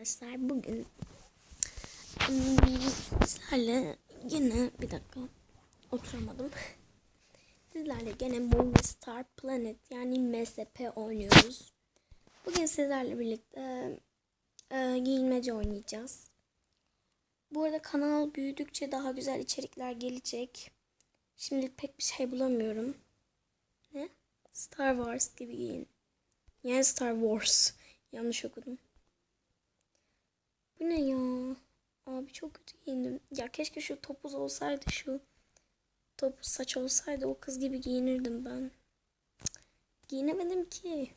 arkadaşlar bugün ım, sizlerle yine bir dakika oturamadım. Sizlerle gene Movie Star Planet yani MSP oynuyoruz. Bugün sizlerle birlikte e, giyinmece oynayacağız. Bu arada kanal büyüdükçe daha güzel içerikler gelecek. Şimdilik pek bir şey bulamıyorum. Ne? Star Wars gibi giyin. Yani Star Wars. Yanlış okudum. Bu ne ya? Abi çok kötü giyindim. Ya keşke şu topuz olsaydı şu. Topuz saç olsaydı o kız gibi giyinirdim ben. Giyinemedim ki.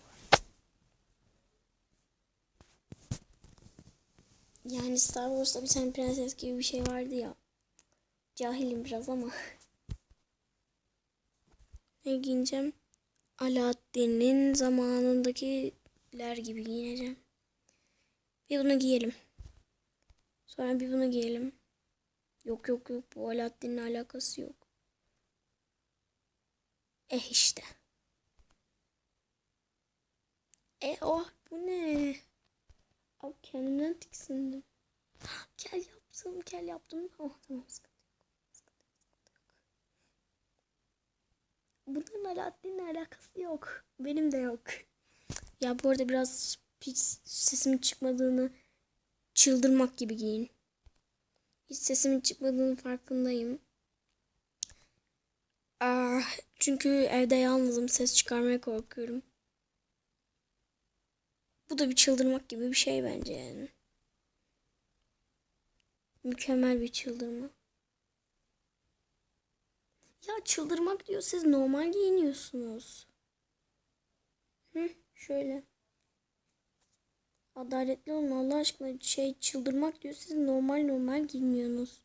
Yani Star Wars'ta bir tane prenses gibi bir şey vardı ya. Cahilim biraz ama. ne giyineceğim? Alaaddin'in zamanındakiler gibi giyineceğim. Bir bunu giyelim. Sonra bir bunu giyelim. Yok yok yok bu Alaaddin'le alakası yok. Eh işte. E oh bu ne? Abi kendimden tiksindim. Kel yaptım, kel yaptım. Oh tamam sıkıntı yok. Sıkıntı yok. Bunların Alaaddin'le alakası yok. Benim de yok. Ya bu arada biraz hiç sesimin çıkmadığını çıldırmak gibi giyin. Hiç sesimin çıkmadığının farkındayım. Ah, çünkü evde yalnızım. Ses çıkarmaya korkuyorum. Bu da bir çıldırmak gibi bir şey bence yani. Mükemmel bir çıldırma. Ya çıldırmak diyor siz normal giyiniyorsunuz. Hı, şöyle. Adaletli olun Allah aşkına şey çıldırmak diyor siz normal normal giyiniyorsunuz.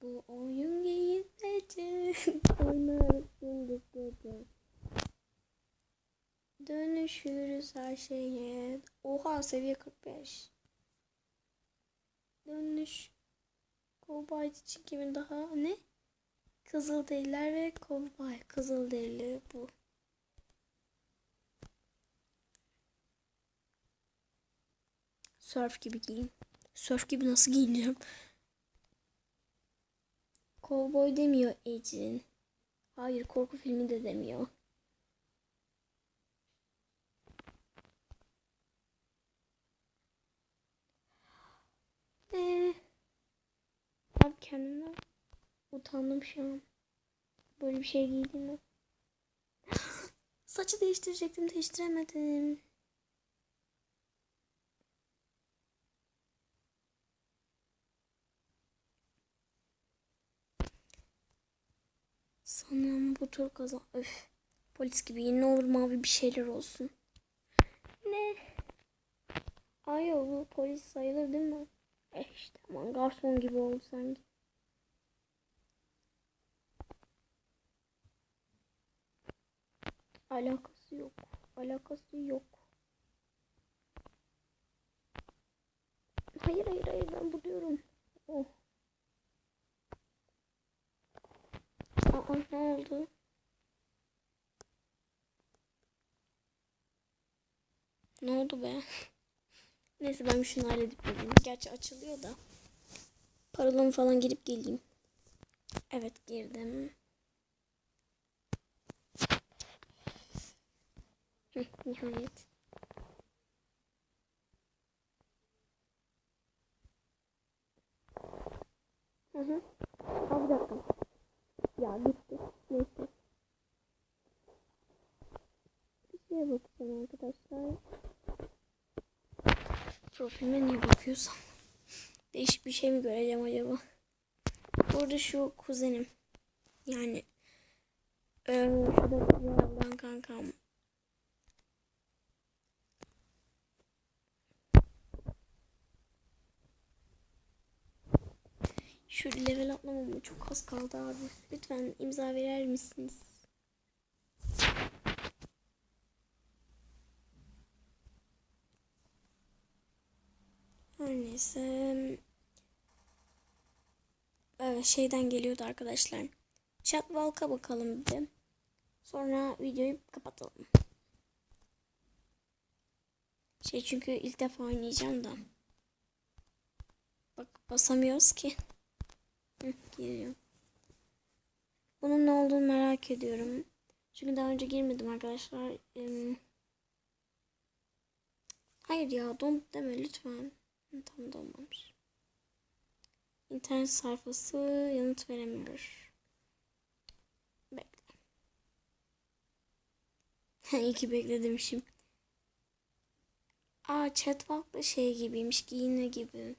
Bu oyun giyinmece oynarız gündüz gece. Dönüşürüz her şeye. Oha seviye 45. Dönüş. Kovboy için kimin daha ne? Kızılderililer ve kovboy. Kızılderili bu. Surf gibi giyin. Surf gibi nasıl giyineceğim? Kovboy demiyor Ecin. Hayır korku filmi de demiyor. Ee, abi kendimden utandım şu an. Böyle bir şey giydiğime. Saçı değiştirecektim değiştiremedim. Sanırım bu tur kazan. Öf. Polis gibi yine olur mavi bir şeyler olsun. Ne? Ay bu polis sayılır değil mi? Eh işte aman garson gibi oldu sanki. Alakası yok. Alakası yok. Hayır hayır hayır ben buluyorum. Oh. Aa ne oldu? Ne oldu be? Neyse ben şunu halledip geleyim. Gerçi açılıyor da. Paralarımı falan girip geleyim. Evet girdim. Nihayet. Hı hı. Aa, bir dakika. Ya gitti. Neyse. Bir şeye bakacağım arkadaşlar. Profilime niye bakıyorsam. Değişik bir şey mi göreceğim acaba? Burada şu kuzenim. Yani ee, şurada kızlardan kankam. Şu level atlamama çok az kaldı abi. Lütfen imza verer misiniz? Her neyse. Evet, şeyden geliyordu arkadaşlar. Chatwalk'a bakalım bir de. Sonra videoyu kapatalım. Şey çünkü ilk defa oynayacağım da. Bak basamıyoruz ki. Hı. Bunun ne olduğunu merak ediyorum. Çünkü daha önce girmedim arkadaşlar. Hayır ya don deme lütfen. Tam donmamış. İnternet sayfası yanıt veremiyor. Bekle. İyi ki beklemişim. Aa chatwalk şey gibiymiş. Giyinme gibi.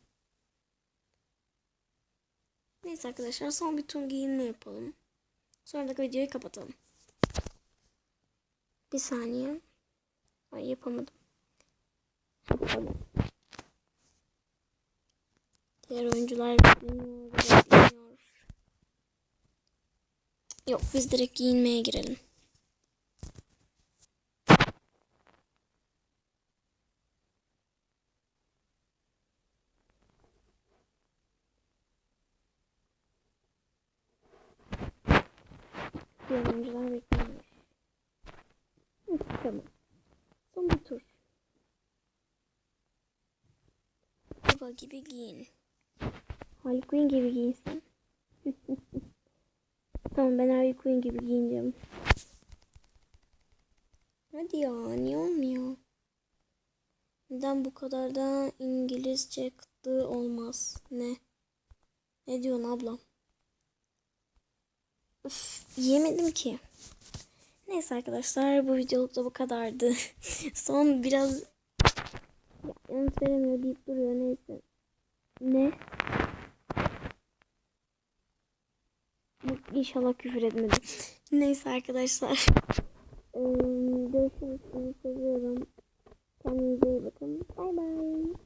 Neyse arkadaşlar son bir tur giyinme yapalım. Sonra da videoyu kapatalım. Bir saniye. Ay yapamadım. Tamam. Diğer oyuncular bekleniyor, bekleniyor. Yok biz direkt giyinmeye girelim. Diğer oyuncular Tamam. Son bir tur. Baba gibi giyin. Harley Quinn gibi giyinsen. tamam ben Harley Quinn gibi giyineceğim. Hadi ya niye olmuyor? Neden bu kadar da İngilizce kıtlığı olmaz? Ne? Ne diyorsun ablam? Üf, yiyemedim ki. Neyse arkadaşlar bu videoluk da bu kadardı. Son biraz ya, yanıt veremiyor deyip duruyor neyse. Ne? İnşallah küfür etmedim. Neyse arkadaşlar. Ee, görüşürüz. Sizi seviyorum. Kendinize iyi bakın. Bay bay.